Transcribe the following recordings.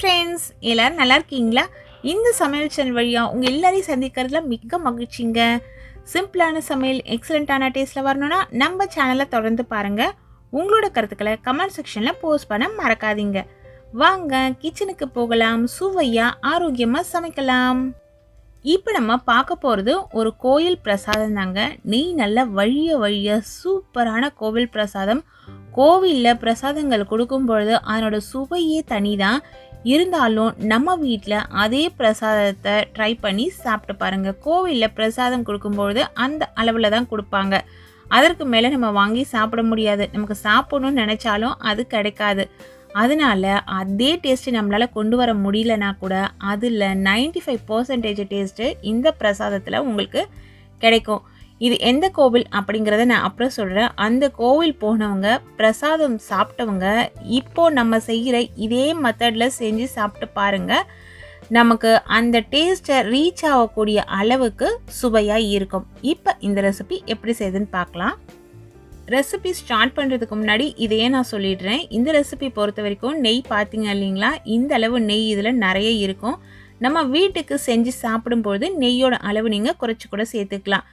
Friends எல்லோரும் நல்லா இருக்கீங்களா? இந்த சமையல் சேனல் வழியாக உங்கள் எல்லாரையும் சந்திக்கிறதுல மிக்க மகிழ்ச்சிங்க. சிம்பிளான சமையல் எக்ஸலண்ட்டான டேஸ்ட்டில் வரணும்னா நம்ம சேனலை தொடர்ந்து பாருங்கள் உங்களோட கருத்துக்களை கமெண்ட் செக்ஷனில் போஸ்ட் பண்ண மறக்காதீங்க. வாங்க கிச்சனுக்கு போகலாம் சுவையாக ஆரோக்கியமாக சமைக்கலாம். இப்போ நம்ம பார்க்க போகிறது ஒரு கோயில் பிரசாதம் தாங்க. நெய் நல்ல வழிய வழிய சூப்பரான கோவில் பிரசாதம். கோவிலில் பிரசாதங்கள் கொடுக்கும் பொழுது அதனோட சுவையே தனி தான் இருந்தாலும் நம்ம வீட்டில் அதே பிரசாதத்தை ட்ரை பண்ணி சாப்பிட்டு பாருங்கள் கோவிலில் பிரசாதம் கொடுக்கும்பொழுது அந்த அளவில் தான் கொடுப்பாங்க. அதற்கு மேலே நம்ம வாங்கி சாப்பிட முடியாது. நமக்கு சாப்பிடணும்னு நினச்சாலும் அது கிடைக்காது. அதனால அதே டேஸ்ட்டு நம்மளால் கொண்டு வர முடியலனா கூட அதில் நைன்டி ஃபைவ் பர்சன்டேஜ் டேஸ்ட்டு இந்த பிரசாதத்தில் உங்களுக்கு கிடைக்கும். இது எந்த கோவில் அப்படிங்கிறத நான் அப்புறம் சொல்கிறேன் அந்த கோவில் போனவங்க பிரசாதம் சாப்பிட்டவங்க இப்போ நம்ம செய்கிற இதே மெத்தடில் செஞ்சு சாப்பிட்டு பாருங்கள் நமக்கு அந்த டேஸ்ட்டை ரீச் ஆகக்கூடிய அளவுக்கு சுவையாக இருக்கும். இப்போ இந்த ரெசிபி எப்படி செய்யுதுன்னு பார்க்கலாம். ரெசிபி ஸ்டார்ட் பண்ணுறதுக்கு முன்னாடி இதையே நான் சொல்லிடுறேன். இந்த ரெசிபி பொறுத்த வரைக்கும் நெய் பார்த்தீங்க இல்லைங்களா? இந்த அளவு நெய் இதில் நிறைய இருக்கும். நம்ம வீட்டுக்கு செஞ்சு சாப்பிடும்போது நெய்யோட அளவு நீங்கள் குறைச்சி கூட சேர்த்துக்கலாம்.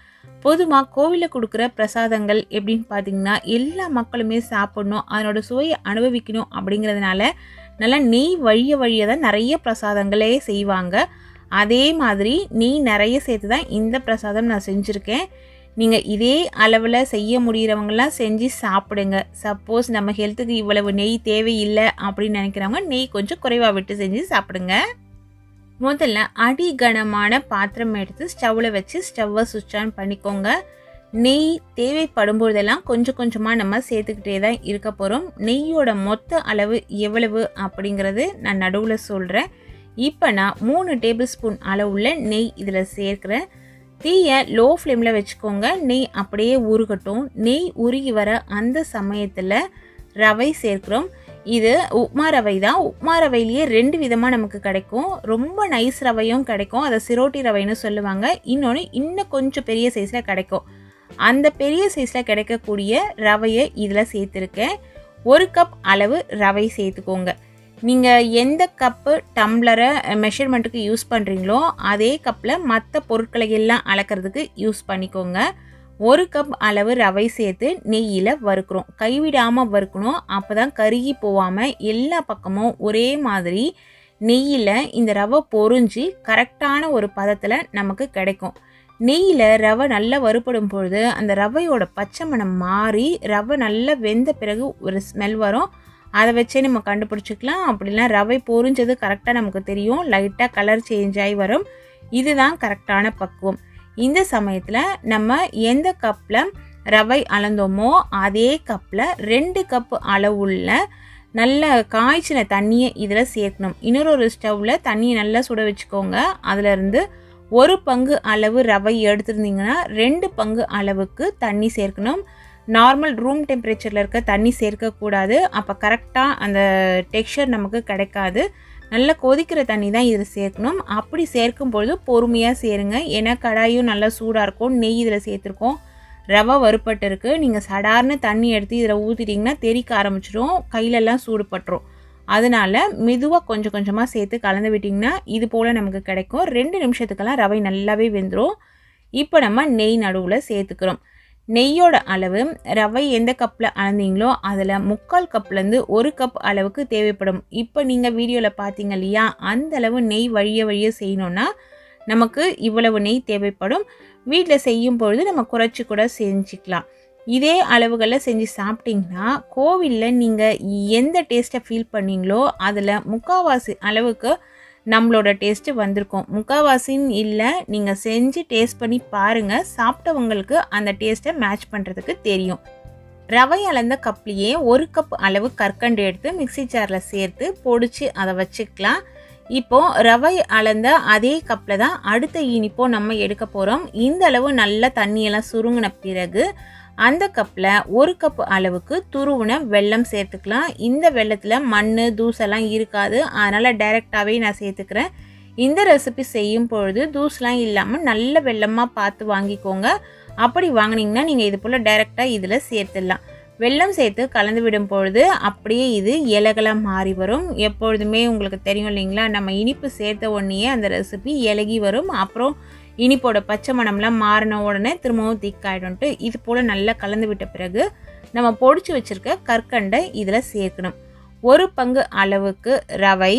பொதுவாக கோவிலில் கொடுக்குற பிரசாதங்கள் எப்படின்னு பார்த்தீங்கன்னா எல்லா மக்களுமே சாப்பிடணும் அதனோட சுவையை அனுபவிக்கணும் அப்படிங்கிறதுனால நல்லா நெய் வழிய வழிய தான் நிறைய பிரசாதங்களே செய்வாங்க. அதே மாதிரி நெய் நிறைய சேர்த்து தான் இந்த பிரசாதம் நான் செஞ்சுருக்கேன். நீங்கள் இதே அளவில் செய்ய முடிகிறவங்களாம் செஞ்சு சாப்பிடுங்க. சப்போஸ் நம்ம ஹெல்த்துக்கு இவ்வளவு நெய் தேவையில்லை அப்படின்னு நினைக்கிறவங்க நெய் கொஞ்சம் குறைவாக விட்டு செஞ்சு சாப்பிடுங்க. முதல்ல அடி கனமான பாத்திரம் எடுத்து ஸ்டவ்வில் வச்சு ஸ்டவ்வை சுவிட்ச் ஆன் பண்ணிக்கோங்க. நெய் தேவைப்படும் போதெல்லாம் கொஞ்சம் கொஞ்சமாக நம்ம சேர்த்துக்கிட்டே தான் இருக்க போகிறோம் நெய்யோட மொத்த அளவு எவ்வளவு அப்படிங்கிறது நான் நடுவில் சொல்கிறேன் இப்போ நான் மூணு டேபிள் ஸ்பூன் அளவுள்ள நெய் இதில் சேர்க்குறேன். தீயை லோ ஃப்ளேமில் வச்சுக்கோங்க. நெய் அப்படியே உருகட்டும். நெய் உருகி வர அந்த சமயத்தில் ரவை சேர்க்குறோம். இது உப்மா ரவை தான். உப்மா ரவையிலேயே ரெண்டு விதமாக நமக்கு கிடைக்கும். ரொம்ப நைஸ் ரவையும் கிடைக்கும். அதை சிரோட்டி ரவைன்னு சொல்லுவாங்க. இன்னொன்று இன்னும் கொஞ்சம் பெரிய சைஸில் கிடைக்கும். அந்த பெரிய சைஸில் கிடைக்கக்கூடிய ரவையை இதில் சேர்த்துருக்கேன். ஒரு கப் அளவு ரவை சேர்த்துக்கோங்க. நீங்கள் எந்த கப்பு டம்ளரை மெஷர்மெண்ட்டுக்கு யூஸ் பண்ணுறீங்களோ அதே கப்பில் மற்ற பொருட்களை எல்லாம் அளக்கிறதுக்கு யூஸ் பண்ணிக்கோங்க. ஒரு கப் அளவு ரவை சேர்த்து நெய்யில் வறுக்கிறோம். கைவிடாமல் வறுக்கணும். அப்போ தான் கருகி போகாமல் எல்லா பக்கமும் ஒரே மாதிரி நெய்யில் இந்த ரவை பொறிஞ்சு கரெக்டான ஒரு பதத்தில் நமக்கு கிடைக்கும். நெய்யில் ரவை நல்லா வறுபடும் பொழுது அந்த ரவையோட பச்சை மணம் மாறி ரவை நல்லா வெந்த பிறகு ஒரு ஸ்மெல் வரும். அதை வச்சே நம்ம கண்டுபிடிச்சிக்கலாம். அப்படிலாம் ரவை பொறிஞ்சது கரெக்டாக நமக்கு தெரியும். லைட்டாக கலர் சேஞ்ச் ஆகி வரும். இதுதான் கரெக்டான பக்குவம். இந்த சமயத்தில் நம்ம எந்த கப்பில் ரவை அளந்தோமோ அதே கப்பில் ரெண்டு கப் அளவுள்ள நல்ல காய்ச்சின தண்ணியை இதில் சேர்க்கணும். இன்னொரு ஒரு ஸ்டவ்வில் தண்ணியை நல்லா சுட வச்சுக்கோங்க. அதிலிருந்து ஒரு பங்கு அளவு ரவை எடுத்திருந்தீங்கன்னா ரெண்டு பங்கு அளவுக்கு தண்ணி சேர்க்கணும். நார்மல் ரூம் டெம்பரேச்சரில் இருக்க தண்ணி சேர்க்கக்கூடாது. அப்போ கரெக்டாக அந்த டெக்ஸ்சர் நமக்கு கிடைக்காது. நல்லா கொதிக்கிற தண்ணி தான் இதில் சேர்க்கணும். அப்படி சேர்க்கும் பொழுது பொறுமையாக சேருங்க. ஏன்னா கடாயும் நல்லா சூடாக இருக்கும். நெய் இதில் சேர்த்துருக்கோம். ரவை வறுப்பட்டு இருக்குது நீங்கள் சடார்னு தண்ணி எடுத்து இதில் ஊற்றிட்டிங்கன்னா தெறிக்க ஆரம்பிச்சிடும் கையிலெல்லாம் சூடுபட்டுரும். அதனால் மெதுவாக கொஞ்சம் கொஞ்சமாக சேர்த்து கலந்து விட்டிங்கன்னா இது போல் நமக்கு கிடைக்கும். ரெண்டு நிமிஷத்துக்கெல்லாம் ரவை நல்லாவே வெந்துடும் இப்போ நம்ம நெய் நடுவில் சேர்த்துக்கிறோம். நெய்யோட அளவு ரவை எந்த கப்பில் அளந்தீங்களோ அதில் முக்கால் கப்லேருந்து ஒரு கப் அளவுக்கு தேவைப்படும். இப்போ நீங்கள் வீடியோவில் பார்த்தீங்க இல்லையா அந்த அளவு நெய் வழிய வழிய செய்யணுன்னா நமக்கு இவ்வளவு நெய் தேவைப்படும். வீட்டில் செய்யும் பொழுது நம்ம குறைச்சி கூட செஞ்சுக்கலாம். இதே அளவுகளில் செஞ்சு சாப்பிட்டிங்கன்னா கோவிலில் நீங்கள் எந்த டேஸ்ட்டை ஃபீல் பண்ணீங்களோ அதில் முக்கால்வாசி அளவுக்கு நம்மளோட டேஸ்ட்டு வந்திருக்கும். முக்கால்வாசின்னு இல்லை நீங்கள் செஞ்சு டேஸ்ட் பண்ணி பாருங்கள் சாப்பிட்டவங்களுக்கு அந்த டேஸ்ட்டை மேட்ச் பண்ணுறதுக்கு தெரியும். ரவை அளந்த கப்லேயே ஒரு கப் அளவு கற்கண்டு எடுத்து மிக்சி ஜாரில் சேர்த்து பொடிச்சு அதை வச்சுக்கலாம். இப்போ ரவை அளந்த அதே கப்பில் தான் அடுத்த இனிப்போ நம்ம எடுக்க போகிறோம் இந்த அளவு நல்லா தண்ணியெல்லாம் சுருங்கின பிறகு அந்த கப்பில் ஒரு கப் அளவுக்கு துருவின வெல்லம் சேர்த்துக்கலாம். இந்த வெள்ளத்தில் மண் தூசெல்லாம் இருக்காது. அதனால் டைரெக்டாகவே நான் சேர்த்துக்கிறேன். இந்த ரெசிபி செய்யும் பொழுது தூசெலாம் இல்லாமல் நல்ல வெள்ளமாக பார்த்து வாங்கிக்கோங்க. அப்படி வாங்கினீங்கன்னா நீங்கள் இது போல் டைரெக்டாக இதில் சேர்த்துடலாம். வெல்லம் சேர்த்து கலந்து விடும் பொழுது அப்படியே இது இலகலாக மாறி வரும். எப்பொழுதுமே உங்களுக்கு தெரியும் இல்லைங்களா? நம்ம இனிப்பு சேர்த்த உடனேயே அந்த ரெசிபி இலகி வரும். அப்புறம் இனிப்போட பச்சை மணம்லாம் மாறின உடனே திரும்பவும் திக்காயிடும்ட்டு இது போல் நல்லா கலந்து விட்ட பிறகு நம்ம பொடிச்சு வச்சுருக்க கற்கண்டை இதில் சேர்க்கணும். ஒரு பங்கு அளவுக்கு ரவை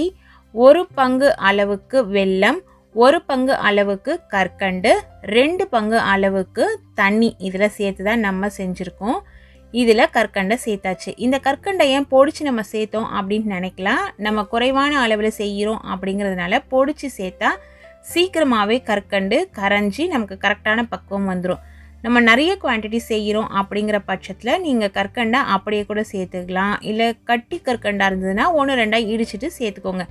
ஒரு பங்கு அளவுக்கு வெல்லம் ஒரு பங்கு அளவுக்கு கற்கண்டு ரெண்டு பங்கு அளவுக்கு தண்ணி இதில் சேர்த்து தான் நம்ம செஞ்சுருக்கோம். இதில் கற்கண்டை சேர்த்தாச்சு. இந்த கற்கண்டை ஏன் பொடிச்சு நம்ம சேர்த்தோம் அப்படின்னு நினைக்கலாம். நம்ம குறைவான அளவில் செய்கிறோம் அப்படிங்கிறதுனால பொடிச்சு சேர்த்தா சீக்கிரமாகவே கற்கண்டு கரைஞ்சி நமக்கு கரெக்டான பக்குவம் வந்துடும் நம்ம நிறைய குவான்டிட்டி செய்கிறோம் அப்படிங்கிற பட்சத்தில் நீங்கள் கற்கண்டை அப்படியே கூட சேர்த்துக்கலாம். இல்லை கட்டி கற்கண்டாக இருந்ததுன்னா ஒன்று ரெண்டாக இடிச்சிட்டு சேர்த்துக்கோங்க.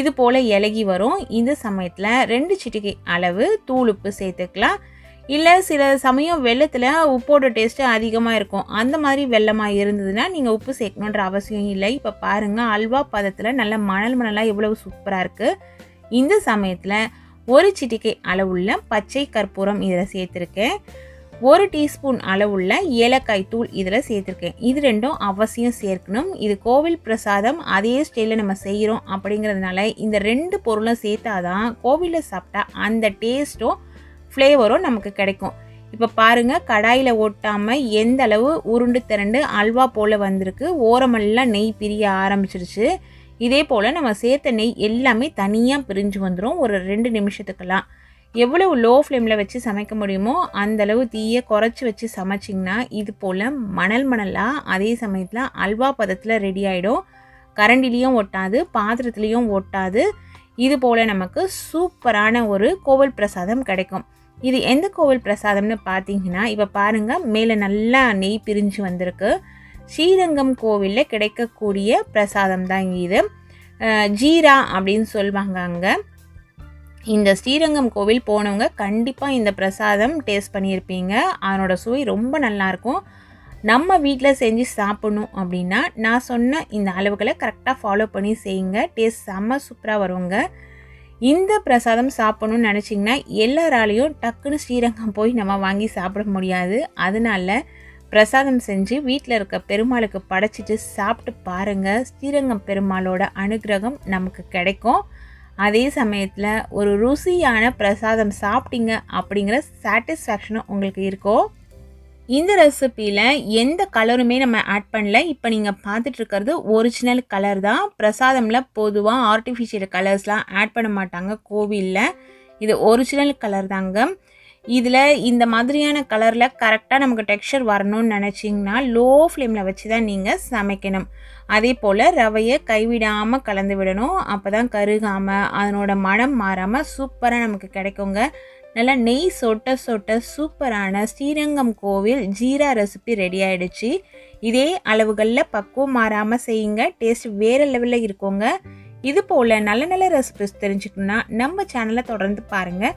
இது போல் இலகி வரும். இந்த சமயத்தில் ரெண்டு சிட்டிகை அளவு தூள் உப்பு சேர்த்துக்கலாம். இல்லை சில சமயம் வெள்ளத்தில் உப்போட டேஸ்ட்டு அதிகமாக இருக்கும். அந்த மாதிரி வெள்ளமாக இருந்ததுன்னா நீங்கள் உப்பு சேர்க்கணுன்ற அவசியம் இல்லை. இப்போ பாருங்கள் அல்வா பதத்தில் நல்ல மணல் மணலாக எவ்வளவு சூப்பராக இருக்குது இந்த சமயத்தில் ஒரு சிட்டிக்கை அளவுள்ள பச்சை கற்பூரம் இதில் சேர்த்துருக்கேன். ஒரு டீஸ்பூன் அளவுள்ள ஏலக்காய் தூள் இதில் சேர்த்துருக்கேன். இது ரெண்டும் அவசியம் சேர்க்கணும். இது கோவில் பிரசாதம். அதே ஸ்டைலில் நம்ம செய்கிறோம் அப்படிங்கிறதுனால இந்த ரெண்டு பொருளும் சேர்த்தாதான் கோவிலில் சாப்பிட்டா அந்த டேஸ்ட்டும் ஃப்ளேவரும் நமக்கு கிடைக்கும். இப்போ பாருங்கள் கடாயில் ஒட்டாமல் எந்த அளவு உருண்டு திரண்டு அல்வா போல் வந்திருக்கு. ஓரமெல்லாம் நெய் பிரிய ஆரம்பிச்சிருச்சு. இதே போல் நம்ம சேர்த்த நெய் எல்லாமே தனியாக பிரிஞ்சு வந்துடும் ஒரு ரெண்டு நிமிஷத்துக்கெல்லாம். எவ்வளவு லோ ஃப்ளேமில் வச்சு சமைக்க முடியுமோ அந்த அளவு தீயை குறைச்சி வச்சு சமைச்சிங்கன்னா இது போல் மணல் மணலாக அதே சமயத்தில் அல்வா பதத்தில் ரெடி ஆகிடும் கரண்டிலையும் ஒட்டாது பாத்திரத்துலேயும் ஒட்டாது. இது போல் நமக்கு சூப்பரான ஒரு கோவில் பிரசாதம் கிடைக்கும். இது எந்த கோவில் பிரசாதம்னு பார்த்தீங்கன்னா இப்போ பாருங்கள் மேலே நல்லா நெய் பிரிஞ்சு வந்திருக்கு. ஸ்ரீரங்கம் கோவிலில் கிடைக்கக்கூடிய பிரசாதம் தான் இது ஜீரா அப்படின்னு சொல்லுவாங்க அங்கே. இந்த ஸ்ரீரங்கம் கோவில் போனவங்க கண்டிப்பாக இந்த பிரசாதம் டேஸ்ட் பண்ணியிருப்பீங்க. அதனோட சுவை ரொம்ப நல்லாயிருக்கும். நம்ம வீட்டில் செஞ்சு சாப்பிடணும் அப்படின்னா நான் சொன்ன இந்த அளவுகளை கரெக்டாக ஃபாலோ பண்ணி செய்யுங்க. டேஸ்ட் செம்ம சூப்பராக வருவாங்க இந்த பிரசாதம் சாப்பிடணும்னு நினச்சிங்கன்னா எல்லாராலையும் டக்குன்னு ஸ்ரீரங்கம் போய் நம்ம வாங்கி சாப்பிட முடியாது. அதனால பிரசாதம் செஞ்சு வீட்டில் இருக்க பெருமாளுக்கு படைச்சிட்டு சாப்பிட்டு பாருங்கள் ஸ்ரீரங்கம் பெருமாளோட அனுகிரகம் நமக்கு கிடைக்கும். அதே சமயத்தில் ஒரு ருசியான பிரசாதம் சாப்பிட்டீங்க அப்படிங்கிற சாட்டிஸ்ஃபேக்ஷனும் உங்களுக்கு இருக்கும் இந்த ரெசிப்பியில் எந்த கலருமே நம்ம ஆட் பண்ணல. இப்போ நீங்கள் பார்த்துட்டு இருக்கிறது ஒரிஜினல் கலர் தான். பிரசாதமில் பொதுவாக ஆர்டிஃபிஷியல் கலர்ஸ்லாம் ஆட் பண்ண மாட்டாங்க கோவிலில். இது ஒரிஜினல் கலர் தாங்க. இதில் இந்த மாதிரியான கலரில் கரெக்டாக நமக்கு டெக்ஸ்சர் வரணும்னு நினச்சிங்கன்னா லோ ஃப்ளேமில் வச்சு தான் நீங்கள் சமைக்கணும். அதே போல் ரவையை கைவிடாமல் கலந்து விடணும். அப்போ தான் கருகாமல் அதனோட மனம் மாறாமல் சூப்பராக நமக்கு கிடைக்குங்க. நல்லா நெய் சொட்ட சொட்ட சூப்பரான ஸ்ரீரங்கம் கோவில் ஜீரா ரெசிபி ரெடி ஆகிடுச்சு இதே அளவுகளில் பக்குவம் மாறாமல் செய்யுங்க. டேஸ்ட் வேறு லெவலில் இருக்கோங்க. இது போல் நல்ல நல்ல ரெசிபிஸ் தெரிஞ்சுக்கணுன்னா நம்ம சேனலை தொடர்ந்து பாருங்கள்